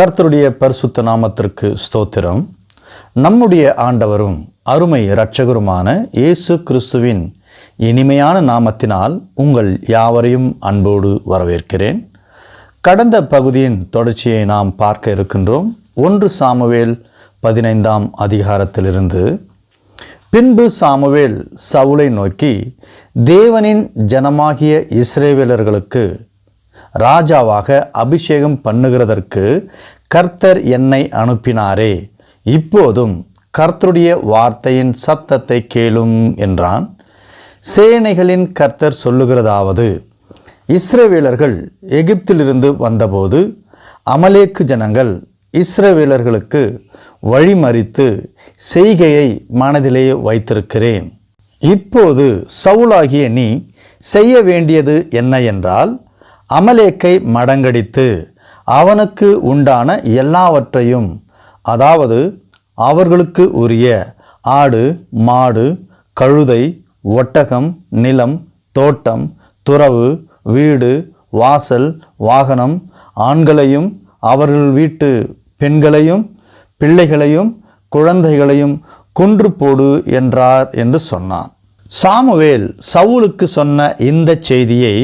கர்த்தருடைய பரிசுத்த நாமத்திற்கு ஸ்தோத்திரம். நம்முடைய ஆண்டவரும் அருமை இரட்சகருமான இயேசு கிறிஸ்துவின் இனிமையான நாமத்தினால் உங்கள் யாவரையும் அன்போடு வரவேற்கிறேன். கடந்த பகுதியின் தொடர்ச்சியை நாம் பார்க்க இருக்கின்றோம். ஒன்று சாமுவேல் பதினைந்தாம் அதிகாரத்திலிருந்து. பின்பு சாமுவேல் சவுலை நோக்கி தேவனின் ஜனமாகிய இஸ்ரேவேலர்களுக்கு ராஜாவாக அபிஷேகம் பண்ணுகிறதற்கு கர்த்தர் என்னை அனுப்பினாரே இப்போதும் கர்த்தருடைய வார்த்தையின் சத்தத்தை கேளும் என்றான். சேனைகளின் கர்த்தர் சொல்லுகிறதாவது இஸ்ரவேலர்கள் எகிப்திலிருந்து வந்தபோது அமலேக்கு ஜனங்கள் இஸ்ரவேலர்களுக்கு வழிமறித்து செய்கையை மனதிலே வைத்திருக்கிறேன். இப்போது சவுலாகிய நீ செய்ய வேண்டியது என்ன என்றால் அமலேக்கை மடங்கடித்து அவனுக்கு உண்டான எல்லாவற்றையும் அதாவது அவர்களுக்கு உரிய ஆடு மாடு கழுதை ஒட்டகம் நிலம் தோட்டம் துறவு வீடு வாசல் வாகனம் ஆண்களையும் அவர்கள் வீட்டு பெண்களையும் பிள்ளைகளையும் குழந்தைகளையும் கொன்று போடு என்றார் என்று சொன்னான். சாமுவேல் சவுலுக்கு சொன்ன இந்த செய்தியை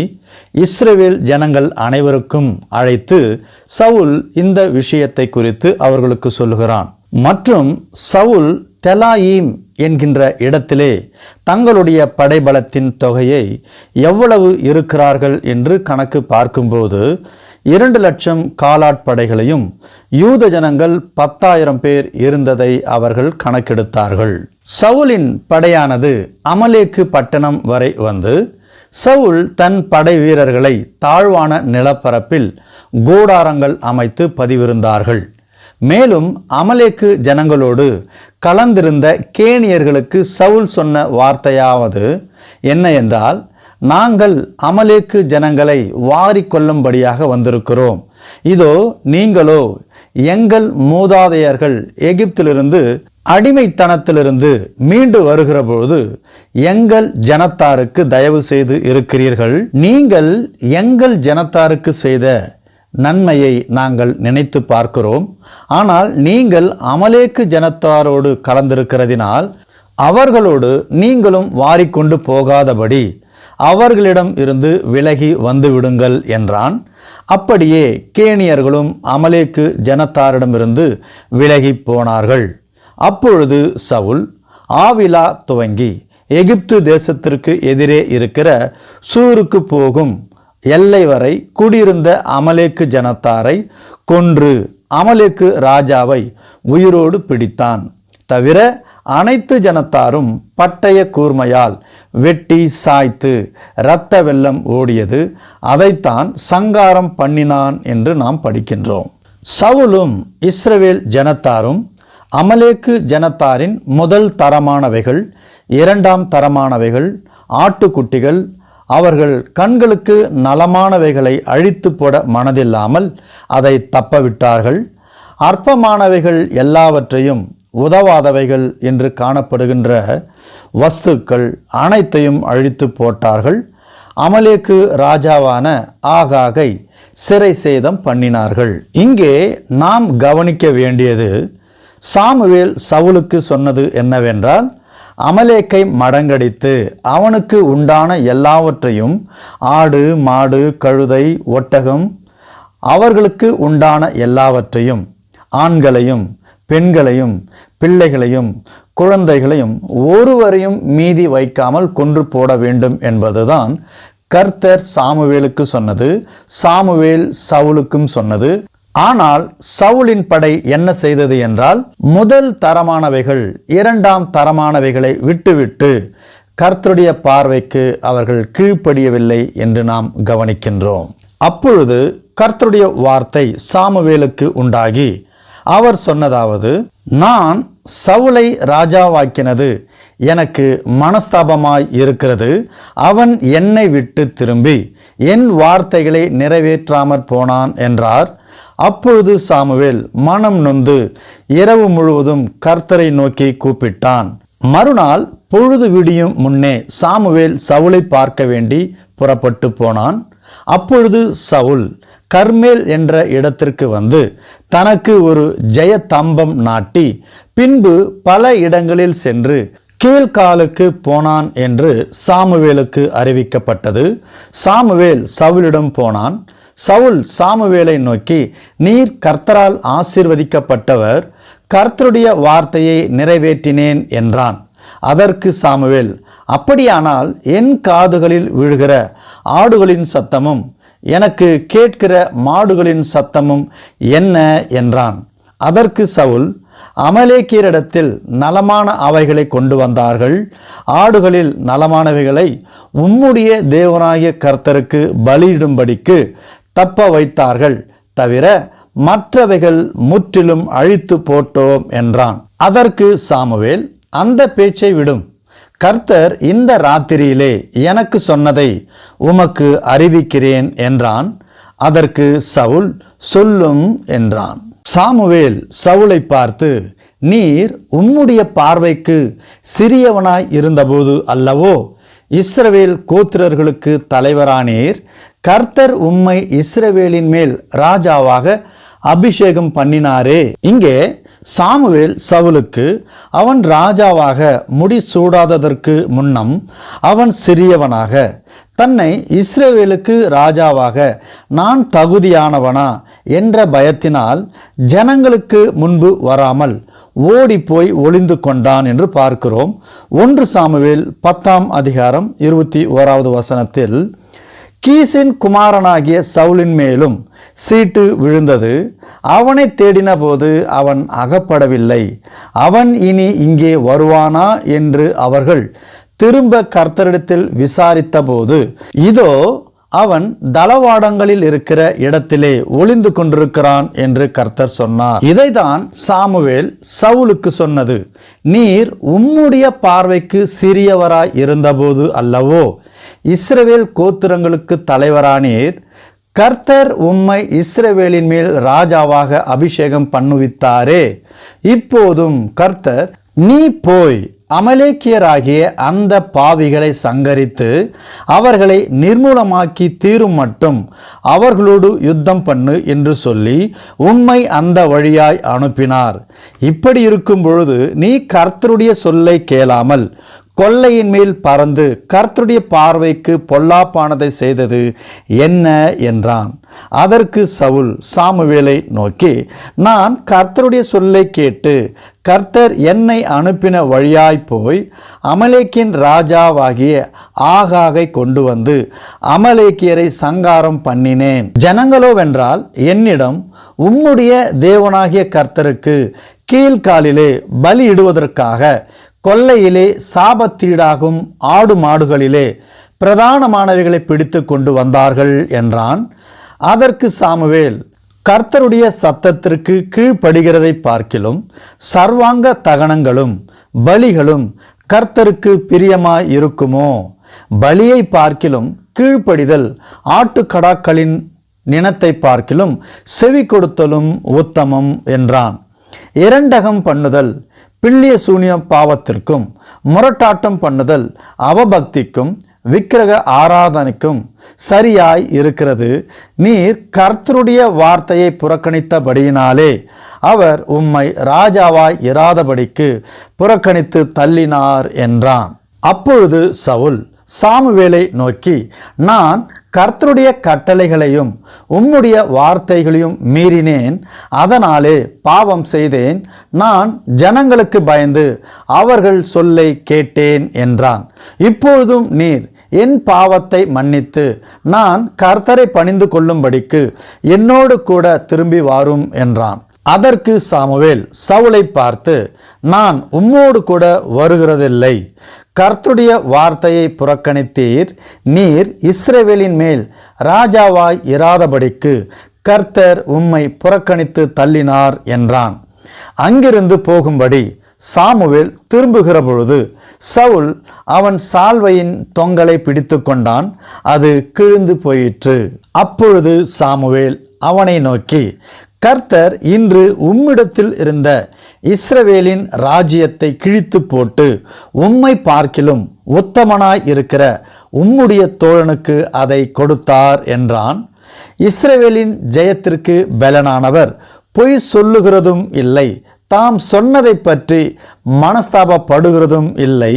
இஸ்ரேவேல் ஜனங்கள் அனைவருக்கும் அழைத்து சவுல் இந்த விஷயத்தை குறித்து அவர்களுக்கு சொல்லுகிறான். மற்றும் சவுல் தெலாயீம் என்கின்ற இடத்திலே தங்களுடைய படைபலத்தின் தொகையை எவ்வளவு இருக்கிறார்கள் என்று கணக்கு பார்க்கும்போது இரண்டு லட்சம் காலாட்படைகளையும் யூத ஜனங்கள் பத்தாயிரம் பேர் இருந்ததை அவர்கள் கணக்கெடுத்தார்கள். சவுலின் படையானது அமலேக்கு பட்டணம் வரை வந்து சவுல் தன் படை வீரர்களை தாழ்வான நிலப்பரப்பில் கூடாரங்கள் அமைத்து பதிவிருந்தார்கள். மேலும் அமலேக்கு ஜனங்களோடு கலந்திருந்த கேனியர்களுக்கு சவுல் சொன்ன வார்த்தையாவது என்ன என்றால் நாங்கள் அமலேக்கு ஜனங்களை வாரி கொள்ளும்படியாக வந்திருக்கிறோம். இதோ நீங்களோ எங்கள் மூதாதையர்கள் எகிப்திலிருந்து அடிமைத்தனத்திலிருந்து மீண்டு வருகிற பொழுது எங்கள் ஜனத்தாருக்கு தயவு செய்து இருக்கிறீர்கள். நீங்கள் எங்கள் ஜனத்தாருக்கு செய்த நன்மையை நாங்கள் நினைத்து பார்க்கிறோம். ஆனால் நீங்கள் அமலேக்கு ஜனத்தாரோடு கலந்திருக்கிறதினால் அவர்களோடு நீங்களும் வாரிக்கொண்டு போகாதபடி அவர்களிடம் இருந்து விலகி வந்துவிடுங்கள் என்றான். அப்படியே கேணியர்களும் அமலேக்கு ஜனத்தாரிடமிருந்து விலகி போனார்கள். அப்பொழுது சவுல் ஆவிலா துவங்கி எகிப்து தேசத்திற்கு எதிரே இருக்கிற சூருக்கு போகும் எல்லை வரை குடியிருந்த அமலேக்கு ஜனத்தாரை கொன்று அமலேக்கு ராஜாவை உயிரோடு பிடித்தான். தவிர அனைத்து ஜனத்தாரும் பட்டய கூர்மையால் வெட்டி சாய்த்து இரத்த வெள்ளம் ஓடியது. அதைத்தான் சங்காரம் பண்ணினான் என்று நாம் படிக்கின்றோம். சவுலும் இஸ்ரவேல் ஜனத்தாரும் அமலேக்கு ஜனத்தாரின் முதல் தரமானவைகள் இரண்டாம் தரமானவைகள் ஆட்டுக்குட்டிகள் அவர்கள் கண்களுக்கு நலமானவைகளை அழித்து போட மனதில்லாமல் அதை தப்பவிட்டார்கள். அற்பமானவைகள் எல்லாவற்றையும் உதவாதவைகள் என்று காணப்படுகின்ற வஸ்துக்கள் அனைத்தையும் அழித்து போட்டார்கள். அமலேக்கு ராஜாவான ஆகாகை சிறை சேதம் பண்ணினார்கள். இங்கே நாம் கவனிக்க வேண்டியது சாமுவேல் சவுலுக்கு சொன்னது என்னவென்றால் அமலேக்கை மடங்கடித்து அவனுக்கு உண்டான எல்லாவற்றையும் ஆடு மாடு கழுதை ஒட்டகம் அவர்களுக்கு உண்டான எல்லாவற்றையும் ஆண்களையும் பெண்களையும் பிள்ளைகளையும் குழந்தைகளையும் ஒருவரையும் மீதி வைக்காமல் கொன்று போட வேண்டும் என்பதுதான் கர்த்தர் சாமுவேலுக்கு சொன்னது சாமுவேல் சவுலுக்கும் சொன்னது. ஆனால் சவுலின் படை என்ன செய்தது என்றால் முதல் தரமானவைகள் இரண்டாம் தரமானவைகளை விட்டுவிட்டு கர்த்தருடைய பார்வைக்கு அவர்கள் கீழ்ப்படியவில்லை என்று நாம் கவனிக்கின்றோம். அப்பொழுது கர்த்தருடைய வார்த்தை சாமுவேலுக்கு உண்டாகி அவர் சொன்னதாவது நான் சவுலை ராஜாவாக்கினது எனக்கு மனஸ்தாபமாய் இருக்கிறது அவன் என்னை விட்டு திரும்பி என் வார்த்தைகளை நிறைவேற்றாமற் போனான் என்றார். அப்பொழுது சாமுவேல் மனம் நொந்து இரவு முழுவதும் கர்த்தரை நோக்கி கூப்பிட்டான். மறுநாள் பொழுது விடியும் முன்னே சாமுவேல் சவுலை பார்க்க வேண்டி புறப்பட்டு போனான். அப்பொழுது சவுல் கர்மேல் என்ற இடத்திற்கு வந்து தனக்கு ஒரு ஜெயத்தம்பம் நாட்டி பின்பு பல இடங்களில் சென்று கீழ்காலுக்கு போனான் என்று சாமுவேலுக்கு அறிவிக்கப்பட்டது. சாமுவேல் சவுலிடம் போனான். சவுல் சாமுவேலை நோக்கி நீர் கர்த்தரால் ஆசீர்வதிக்கப்பட்டவர் கர்த்தருடைய வார்த்தையை நிறைவேற்றினேன் என்றான். அதற்கு சாமுவேல் அப்படியானால் என் காதுகளில் விழுகிற ஆடுகளின் சத்தமும் எனக்கு கேட்கிற மாடுகளின் சத்தமும் என்ன? என்றான். அதற்கு சவுல் அமலேக்கியரிடத்தில் நலமான அவைகளை கொண்டு வந்தார்கள். ஆடுகளில் நலமானவைகளை உம்முடைய தேவனாகிய கர்த்தருக்கு பலியிடும்படிக்கு தப்ப வைத்தார்கள் தவிர மற்றவைகள் முற்றிலும் அழித்து போட்டோம் என்றான். அதற்கு சாமுவேல் அந்த பேச்சை விடும். கர்த்தர் இந்த ராத்திரியிலே எனக்கு சொன்னதை உமக்கு அறிவிக்கிறேன் என்றான். அதற்கு சவுல் சொல்லும் என்றான். சாமுவேல் சவுலை பார்த்து நீர் உம்முடைய பார்வைக்கு சிறியவனாய் இருந்தபோது அல்லவோ இஸ்ரவேல் கோத்திரர்களுக்கு தலைவரானீர். கர்த்தர் உம்மை இஸ்ரவேலின் மேல் ராஜாவாக அபிஷேகம் பண்ணினாரே. இங்கே சாமுவேல் சவுலுக்கு அவன் ராஜாவாக முடிசூடாததற்கு முன்னம் அவன் சிறியவனாக. தன்னை இஸ்ரவேலுக்கு ராஜாவாக நான் தகுதியானவனா என்ற பயத்தினால் ஜனங்களுக்கு முன்பு வராமல் ஓடிப்போய் ஒளிந்து கொண்டான் என்று பார்க்கிறோம். ஒன்று சாமுவேல் பத்தாம் அதிகாரம் இருபத்தி ஓராவது வசனத்தில் கீசின் குமாரனாகிய சவுலின் மேலும் சீட்டு விழுந்தது. அவனை தேடின போது அவன் அகப்படவில்லை. அவன் இனி இங்கே வருவானா என்று அவர்கள் திரும்ப கர்த்தரிடத்தில் விசாரித்தபோது இதோ அவன் தளவாடங்களில் இருக்கிற இடத்திலே ஒளிந்து கொண்டிருக்கிறான் என்று கர்த்தர் சொன்னார். இதைதான் சாமுவேல் சவுலுக்கு சொன்னது. நீர் உம்முடைய பார்வைக்கு சிறியவராய் இருந்தபோது அல்லவோ இஸ்ரவேல் கோத்திரங்களுக்கு தலைவரானீர் கர்த்தர் உம்மை இஸ்ரவேலின் மேல் ராஜாவாக அபிஷேகம் பண்ணுவித்தாரே. இப்போதும் கர்த்தர் நீ போய் அமலேக்கியராகிய அந்த பாவிகளை சங்கரித்து அவர்களை நிர்மூலமாக்கி தீரும் மட்டும் அவர்களோடு யுத்தம் பண்ணு என்று சொல்லி உண்மை அந்த வழியாய் அனுப்பினார். இப்படி இருக்கும் பொழுது நீ கர்த்தருடைய சொல்லை கேளாமல் கொள்ளையின் மேல் பறந்து கர்த்தருடைய பார்வைக்கு பொல்லாப்பானதை செய்தது என்ன என்றான். அதற்கு சவுல் சாமுவேலை நோக்கி நான் கர்த்தருடைய சொல்லை கேட்டு கர்த்தர் என்னை அனுப்பின வழியாய் போய் அமலேக்கின் ராஜாவாகிய ஆகாகை கொண்டு வந்து அமலேக்கியரை சங்காரம் பண்ணினேன். ஜனங்களோவென்றால் என்னிடம் உம்முடைய தேவனாகிய கர்த்தருக்கு கீழ்காலிலே பலியிடுவதற்காக கொல்லையிலே சாபத்தீடாகும் ஆடு மாடுகளிலே பிரதானமானவைகளை பிடித்து கொண்டு வந்தார்கள் என்றான். அதற்கு சாமுவேல் கர்த்தருடைய சத்தத்திற்கு கீழ்ப்படுகிறதை பார்க்கிலும் சர்வாங்க தகனங்களும் பலிகளும் கர்த்தருக்கு பிரியமாய் இருக்குமோ? பலியை பார்க்கிலும் கீழ்ப்படிதல் ஆட்டுக்கடாக்களின் நினத்தை பார்க்கிலும் செவி கொடுத்தலும் உத்தமம் என்றான். இரண்டகம் பண்ணுதல் பிள்ளிய சூனியம் பாவத்திற்கும் முரட்டாட்டம் பண்ணுதல் அவபக்திக்கும் விக்கிரக ஆராதனைக்கும் சரியாய் இருக்கிறது. நீர் கர்த்தருடைய வார்த்தையை புறக்கணித்தபடியினாலே அவர் உம்மை ராஜாவாய் இராதபடிக்கு புறக்கணித்து தள்ளினார் என்றான். அப்பொழுது சவுல் சாமுவேலை நோக்கி நான் கர்த்தருடைய கட்டளைகளையும் உம்முடைய வார்த்தைகளையும் மீறினேன். அதனாலே பாவம் செய்தேன். நான் ஜனங்களுக்கு பயந்து அவர்கள் சொல்லை கேட்டேன் என்றான். இப்பொழுதும் நீர் என் பாவத்தை மன்னித்து நான் கர்த்தரை பணிந்து கொள்ளும்படிக்கு என்னோடு கூட திரும்பி வாரும் என்றான். அதற்கு சாமுவேல் சவுலை பார்த்து நான் உம்மோடு கூட வருகிறதில்லை. கர்த்துடைய வார்த்தையை புறக்கணித்தீர். நீர் இஸ்ரேவேலின் மேல் ராஜாவாய் இராதபடிக்கு கர்த்தர் உம்மை புறக்கணித்து தள்ளினார் என்றான். அங்கிருந்து போகும்படி சாமுவேல் திரும்புகிற பொழுது சவுல் அவன் சால்வையின் தொங்கலை பிடித்து கொண்டான். அது கிழிந்து போயிற்று. அப்பொழுது சாமுவேல் அவனை நோக்கி கர்த்தர் இன்று உம்மிடத்தில் இருந்த இஸ்ரவேலின் ராஜ்யத்தை கிழித்து போட்டு உம்மை பார்க்கிலும் உத்தமனாய் இருக்கிற உம்முடைய தோழனுக்கு அதை கொடுத்தார் என்றான். இஸ்ரவேலின் ஜெயத்திற்கு பலனானவர் பொய் சொல்லுகிறதும் இல்லை. தாம் சொன்னதை பற்றி மனஸ்தாபப்படுகிறதும் இல்லை.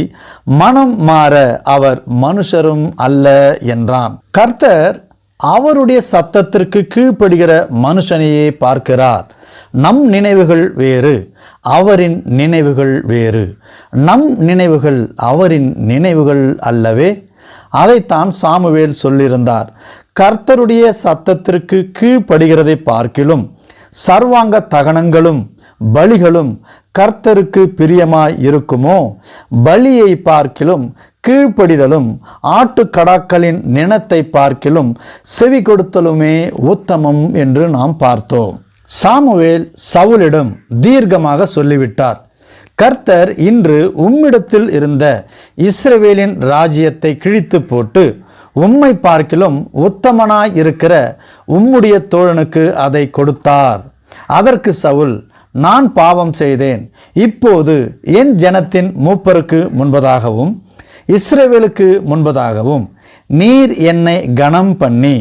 மனம் மாற அவர் மனுஷரும் அல்ல என்றான். கர்த்தர் அவருடைய சத்தத்திற்கு கீழ்ப்படுகிற மனுஷனையே பார்க்கிறார். நம் நினைவுகள் வேறு அவரின் நினைவுகள் வேறு. நம் நினைவுகள் அவரின் நினைவுகள் அல்லவே. அதைத்தான் சாமுவேல் சொல்லியிருந்தார். கர்த்தருடைய சத்தத்திற்கு கீழ்ப்படுகிறதை பார்க்கிலும் சர்வாங்க தகனங்களும் பலிகளும் கர்த்தருக்கு பிரியமாய் இருக்குமோ? பலியை பார்க்கிலும் கீழ்ப்படிதலும் ஆட்டுக்கடாக்களின் நினத்தை பார்க்கிலும் செவி கொடுத்தலுமே உத்தமம் என்று நாம் பார்த்தோம். சாமுவேல் சவுலிடம் தீர்க்கமாக சொல்லிவிட்டார் கர்த்தர் இன்று உம்மிடத்தில் இருந்த இஸ்ரவேலின் ராஜ்யத்தை கிழித்து போட்டு உம்மை பார்க்கிலும் உத்தமனாய் இருக்கிற உம்முடைய தோழனுக்கு அதை கொடுத்தார். அதற்கு சவுல் நான் பாவம் செய்தேன். இப்போது என் ஜனத்தின் மூப்பருக்கு முன்பதாகவும் இஸ்ரேவேலுக்கு முன்பதாகவும் நீர் என்னை கனம் பண்ணி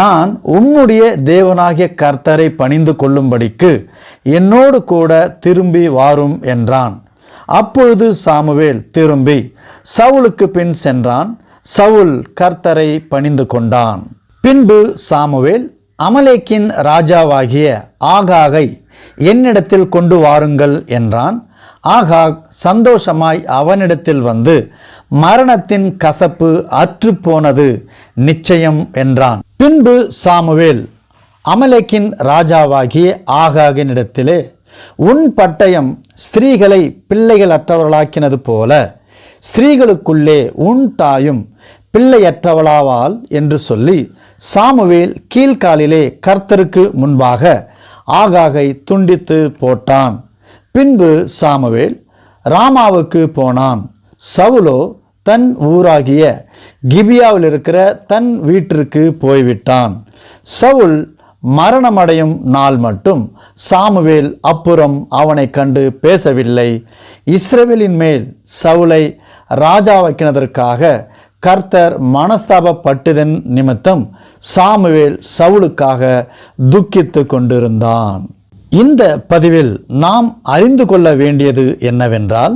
நான் உம்முடைய தேவனாகிய கர்த்தரை பணிந்து கொள்ளும்படிக்கு என்னோடு கூட திரும்பி வாரும் என்றான். அப்பொழுது சாமுவேல் திரும்பி சவுலுக்கு பின் சென்றான். சவுல் கர்த்தரை பணிந்து கொண்டான். பின்பு சாமுவேல் அமலேக்கின் ராஜாவாகிய ஆகாகை என்னிடத்தில் கொண்டு வாருங்கள் என்றான். ஆகாக் சந்தோஷமாய் அவனிடத்தில் வந்து மரணத்தின் கசப்பு அற்றுப்போனது நிச்சயம் என்றான். பின்பு சாமுவேல் அமலேக்கின் ராஜாவாகிய ஆகாகினிடத்திலே உன் பட்டயம் ஸ்திரீகளை பிள்ளைகள் அற்றவர்களாக்கினது போல ஸ்திரீகளுக்குள்ளே உன் தாயும் பிள்ளையற்றவளாவாள் என்று சொல்லி சாமுவேல் கீழ்காலிலே கர்த்தருக்கு முன்பாக ஆகாகை துண்டித்து போட்டான். பின்பு சாமுவேல் ராமாவுக்கு போனான். சவுலோ தன் ஊராகிய கிபியாவில் இருக்கிற தன் வீட்டிற்கு போய்விட்டான். சவுல் மரணமடையும் நாள் மட்டும் சாமுவேல் அப்புறம் அவனை கண்டு பேசவில்லை. இஸ்ரவேலின் மேல் சவுலை ராஜா வைக்கினதற்காக கர்த்தர் மனஸ்தாபப்பட்டதன் நிமித்தம் சாமுவேல் சவுலுக்காக துக்கித்து கொண்டிருந்தான். இந்த பதிவில் நாம் அறிந்து கொள்ள வேண்டியது என்னவென்றால்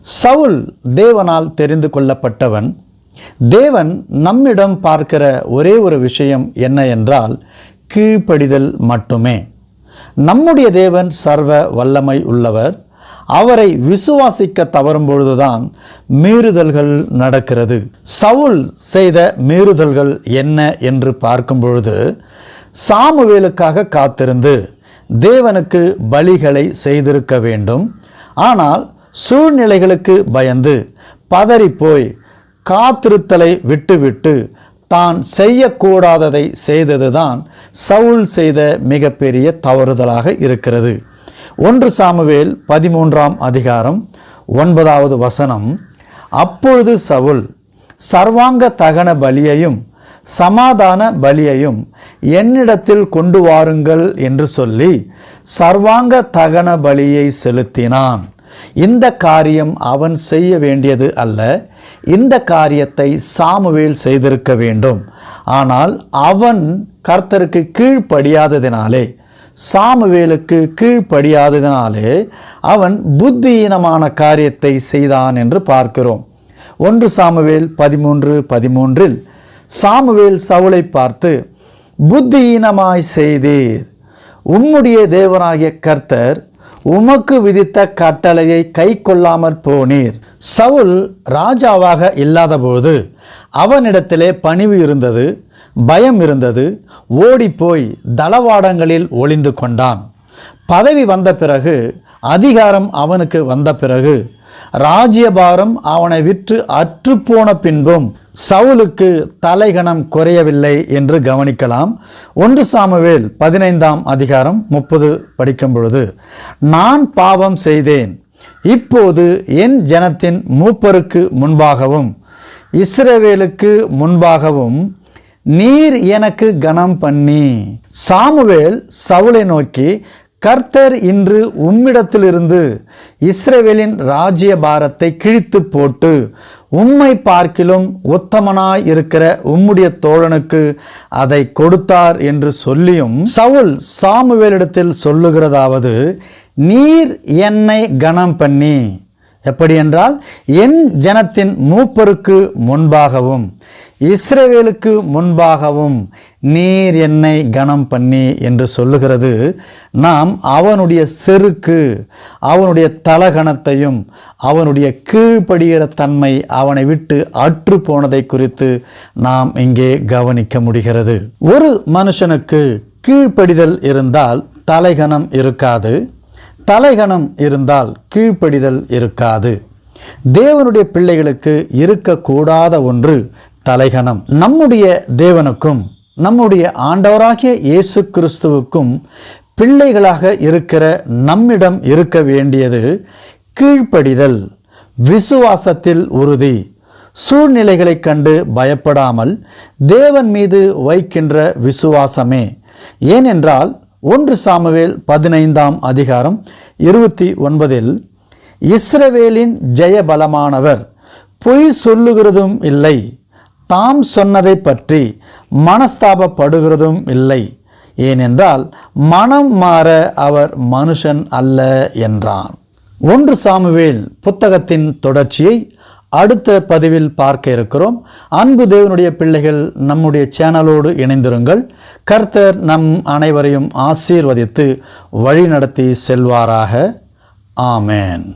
சவுல் தேவனால் தெரிந்து கொள்ளப்பட்டவன் தேவன் நம்மிடம் பார்க்கிற ஒரே ஒரு விஷயம் என்ன என்றால் கீழ்ப்படிதல் மட்டுமே. நம்முடைய தேவன் சர்வ வல்லமை உள்ளவர். அவரை விசுவாசிக்க தவறும் பொழுதுதான் மீறுதல்கள் நடக்கிறது. சவுல் செய்த மீறுதல்கள் என்ன என்று பார்க்கும் பொழுது சாமுவேலுக்காக காத்திருந்து தேவனுக்கு பலிகளை செய்திருக்க வேண்டும். ஆனால் சூழ்நிலைகளுக்கு பயந்து பதறிப்போய் காத்திருத்தலை விட்டுவிட்டு தான் செய்யக்கூடாததை செய்ததுதான் சவுல் செய்த மிகப்பெரிய தவறுதலாக இருக்கிறது. ஒன்று சாமுவேல் பதிமூன்றாம் அதிகாரம் ஒன்பதாவது வசனம். அப்பொழுது சவுல் சர்வாங்க தகன பலியையும் சமாதான பலியையும் என்னிடத்தில் கொண்டு வாருங்கள் என்று சொல்லி சர்வாங்க தகன பலியை செலுத்தினான். இந்த காரியம் அவன் செய்ய வேண்டியது அல்ல. இந்த காரியத்தை சாமுவேல் செய்திருக்க வேண்டும். ஆனால் அவன் கர்த்தருக்கு கீழ்ப்படியாததினாலே சாமுவேலுக்கு கீழ்ப்படியாததினாலே அவன் புத்தியீனமான காரியத்தை செய்தான் என்று பார்க்கிறோம். ஒன்று சாமுவேல் பதிமூன்று பதிமூன்றில் சாமுவேல் சவுலை பார்த்து புத்தியீனமாய் செய்தீர். உம்முடைய தேவனாகிய கர்த்தர் உமக்கு விதித்த கட்டளையை கை கொள்ளாமற் போனீர். சவுல் ராஜாவாக இல்லாதபோது அவனிடத்திலே பணிவு இருந்தது பயம் இருந்தது ஓடிப்போய் தளவாடங்களில் ஒளிந்து கொண்டான். பதவி வந்த பிறகு அதிகாரம் அவனுக்கு வந்த பிறகு ராஜ்யபாரம் அவனை விற்று அற்றுப்போன பின்பும் சவுலுக்கு தலைகணம் குறையவில்லை என்று கவனிக்கலாம். ஒன்று சாமுவேல் பதினைந்தாம் அதிகாரம் முப்பது படிக்கும் பொழுது நான் பாவம் செய்தேன். இப்போது என் ஜனத்தின் மூப்பருக்கு முன்பாகவும் இஸ்ரவேலுக்கு முன்பாகவும் நீர் எனக்கு கனம் பண்ணி. சாமுவேல் சவுலை நோக்கி கர்த்தர் இன்று உம்மிடத்திலிருந்து இஸ்ரேவேலின் ராஜ்ய பாரத்தை கிழித்து போட்டு உம்மை பார்க்கிலும் உத்தமனாய் இருக்கிற உம்முடைய தோழனுக்கு அதை கொடுத்தார் என்று சொல்லியும் சவுல் சாமுவேலிடத்தில் சொல்லுகிறதாவது நீர் என்னை கனம் பண்ணி. எப்படி என்றால் என் ஜனத்தின் மூப்பருக்கு முன்பாகவும் இஸ்ரவேலுக்கு முன்பாகவும் நீர் என்னை கனம் பண்ணி என்று சொல்லுகிறது. நாம் அவனுடைய செருக்கு அவனுடைய தலகணத்தையும் அவனுடைய கீழ்ப்படுகிற தன்மை அவனை விட்டு அற்று போனதை குறித்து நாம் இங்கே கவனிக்க முடிகிறது. ஒரு மனுஷனுக்கு கீழ்ப்படிதல் இருந்தால் தலைகணம் இருக்காது. தலைகணம் இருந்தால் கீழ்ப்படிதல் இருக்காது. தேவனுடைய பிள்ளைகளுக்கு இருக்கக்கூடாத ஒன்று தலைகணம். நம்முடைய தேவனுக்கும் நம்முடைய ஆண்டவராகிய இயேசு கிறிஸ்துவுக்கும் பிள்ளைகளாக இருக்கிற நம்மிடம் இருக்க வேண்டியது கீழ்ப்படிதல் விசுவாசத்தில் உறுதி சூழ்நிலைகளைக் கண்டு பயப்படாமல் தேவன் மீது வைக்கின்ற விசுவாசமே. ஏனென்றால் ஒன்று சாமுவேல் பதினைந்தாம் அதிகாரம் இருபத்தி ஒன்பதில் இஸ்ரவேலின் ஜெயபலமானவர் பொய் சொல்லுகிறதும் இல்லை தாம் சொன்னதை பற்றி மனஸ்தாபப்படுகிறதும் இல்லை. ஏனென்றால் மனம் மாற அவர் மனுஷன் அல்ல என்றான். ஒன்று சாமுவேல் புத்தகத்தின் தொடர்ச்சியை அடுத்த பதிவில் பார்க்க இருக்கிறோம். அன்பு தேவனுடைய பிள்ளைகள் நம்முடைய சேனலோடு இணைந்திருங்கள். கர்த்தர் நம் அனைவரையும் ஆசீர்வதித்து வழிநடத்தி செல்வாராக. ஆமேன்.